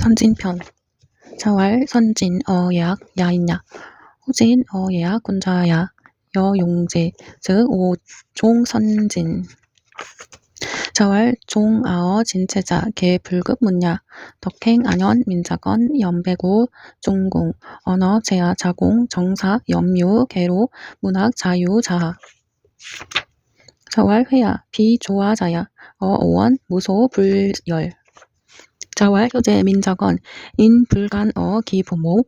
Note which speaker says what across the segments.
Speaker 1: 선진편. 자왈 선진 어예약 야인야. 호진 어예약 군자야. 여용제 즉 오종선진. 자왈 종아어 진체자 개불급 문야. 덕행 안현 민자건 연배구 중공. 언어 제야 자공 정사 염유 개로 문학 자유 자하. 자왈 회야 비조화자야. 어오원 무소 불열 자왈 효제 민자건 인 불간어 기부모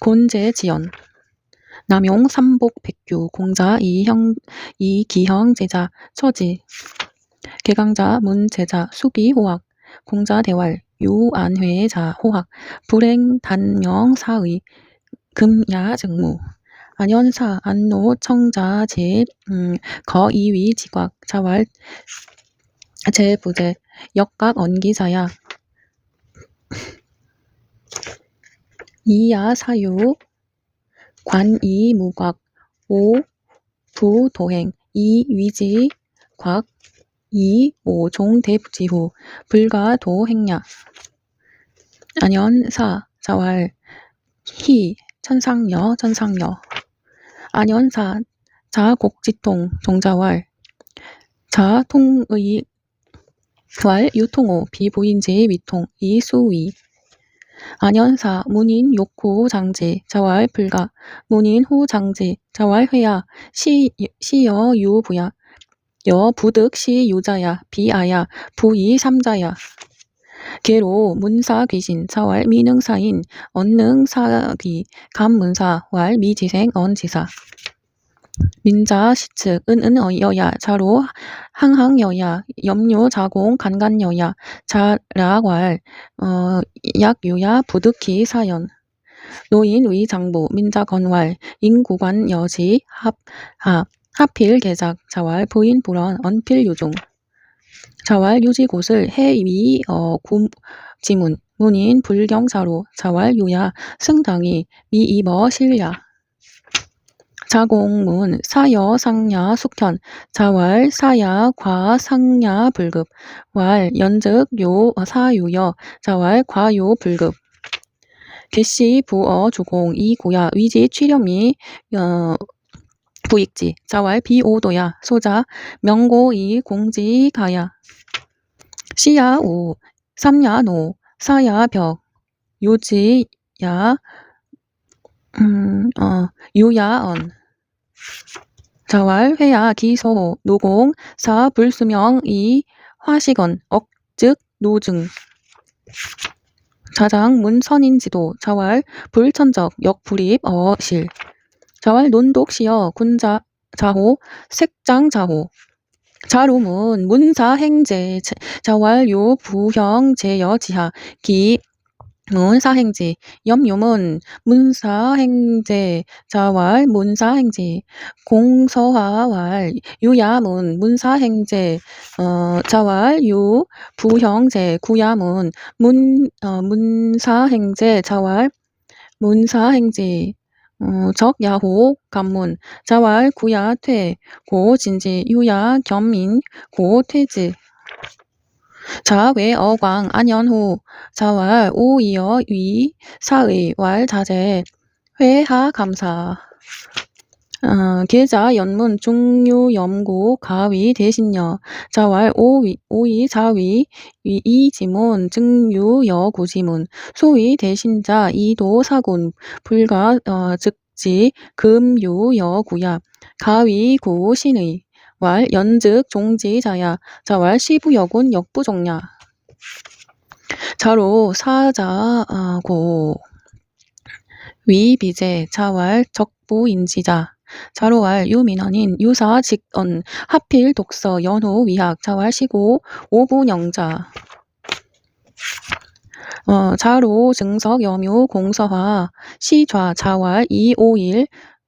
Speaker 1: 곤제 지연 남용 삼복 백규 공자 이형 이기형 제자 처지 개강자 문제자 수기 호학 공자 대왈 유안회자 호학 불행 단명 사의 금야 증무 안현사 안노 청자 제 음, 거이위 지곽 자왈 제부제 역각 언기자야 이야 사유 관이 무곽 오 부도행 이 위지 곽 이 오종 대지후 불가 도행야. 안연사 자왈 희 천상여 천상여. 안연사 자곡지통 종자왈 자통의 왈 유통호 비보인제 위통 이수위. 안연사 문인 욕후 장제 자왈 불가 문인 후 장제 자왈 회야 시 시여 유부야 여 부득 시 유자야 비아야 부이 삼자야. 개로 문사 귀신 자왈 미능사인 언능 사귀 감문사 왈 미지생 언지사 민자 시측 은 은 어, 여야 자로 항항 여야 염료 자공 간간 여야 자락 왈 어, 약 유야 부득히 사연. 노인 위장부 민자 건왈 인 구관 여지 합 하 하필 개작 자왈 부인 불언 언필 유종 자왈 유지 곳을 해 위 어, 구, 지문 문인 불경자로. 자왈 유야 승당이 미 이버 실야 자공문 사여 상야 숙현 자왈 사야 과 상야 불급 왈 연즉 요 어, 사유여 자왈 과요 불급. 개시 부어 주공 이고야 위지 취렴이 어, 부익지 자왈 비오도야 소자 명고 이 공지 가야. 시야 우 삼야 노 사야 벽 요지야 음, 어, 유야언 자왈 회야 기소 노공 사 불수명 이 화식언 억즉 노증. 자장 문 선인 지도 자왈 불천적 역 불입 어 실. 자왈 논독시여 군자 자호 색장 자호. 자루문 문사 행제 자왈 요 부형 제여 지하 기 문사행지. 염요문 문사행제 자왈 문사행지. 공서화왈 유야문 문사행제. 어, 자왈 유 부형제 구야문 문 어, 문사행제 자왈 문사행지. 어, 적야호 간문. 자왈 구야 퇴. 고진지. 유야 겸민 고퇴지 자 외 어 광 안연호 자왈 오 이어 위 사의 왈 자재 회하 감사. 어, 계자 연문 중유 염고 가위 대신여 자왈 오위 오이 자위 위 이 지문 증유 여 구지문 소위 대신자 이도 사군 불가 어, 즉지 금 유 여 구야 가위 구 신의 왈 연즉 종지 자야 자왈 시부 여군 역부종야. 자로 사자고. 위비제 자왈 적부 인지자. 자로왈 유민헌인 유사 직언. 하필 독서 연호 위학 자왈 시고 오분영자. 어, 자로 증석 염유 공서화 시좌 자왈 이오일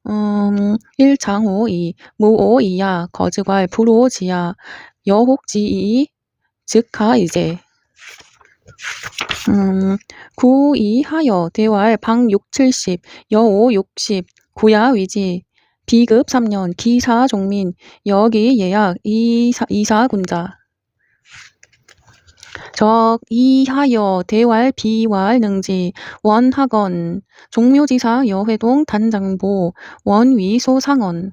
Speaker 1: 음, 일장호 이 무오 이야 거즈괄 불오 지야 여혹지이 즉하 이제. 음, 구이 하여 대왈 방 6, 70 여오 60 구야 위지. 비급 3년 기사 종민 여기 예약 이사, 이사 군자 적 이하여 대왈 비왈 능지 원학원 종묘지사 여회동 단장보 원위소 상원.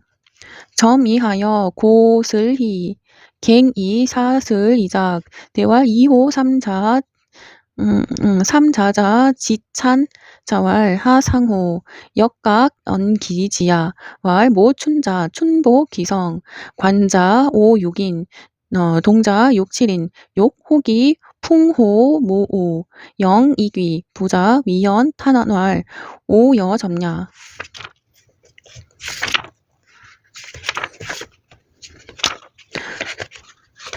Speaker 1: 점이하여 고슬희 갱이 사슬 이작 대왈 이호 삼자 음, 음, 삼자자 지찬 자왈 하상호 역각 언기지야 왈 모춘자 춘보 기성 관자 오육인 어, 동자 육칠인 욕 호기 풍호 모오 영 이귀 부자 위연 탄환왈 오여 점야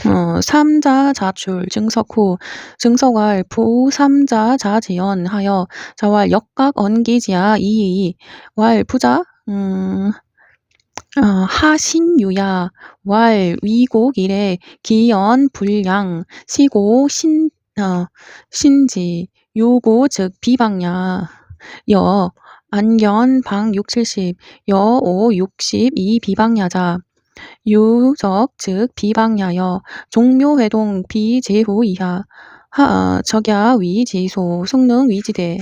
Speaker 1: 어, 삼자 자출 증석 후 증석왈 부삼자 자재연 하여 자왈 역각 언기지야 이이. 왈 부자 음, 어, 하신유야 왈 위곡 이래 기연 불량 시고 신 어, 신지 요고 즉 비방야. 여 안견 방 6, 70 여오 60이 비방야자. 유적 즉 비방야여 종묘회동 비제후 이하. 하 적야 위지소 성능 위지대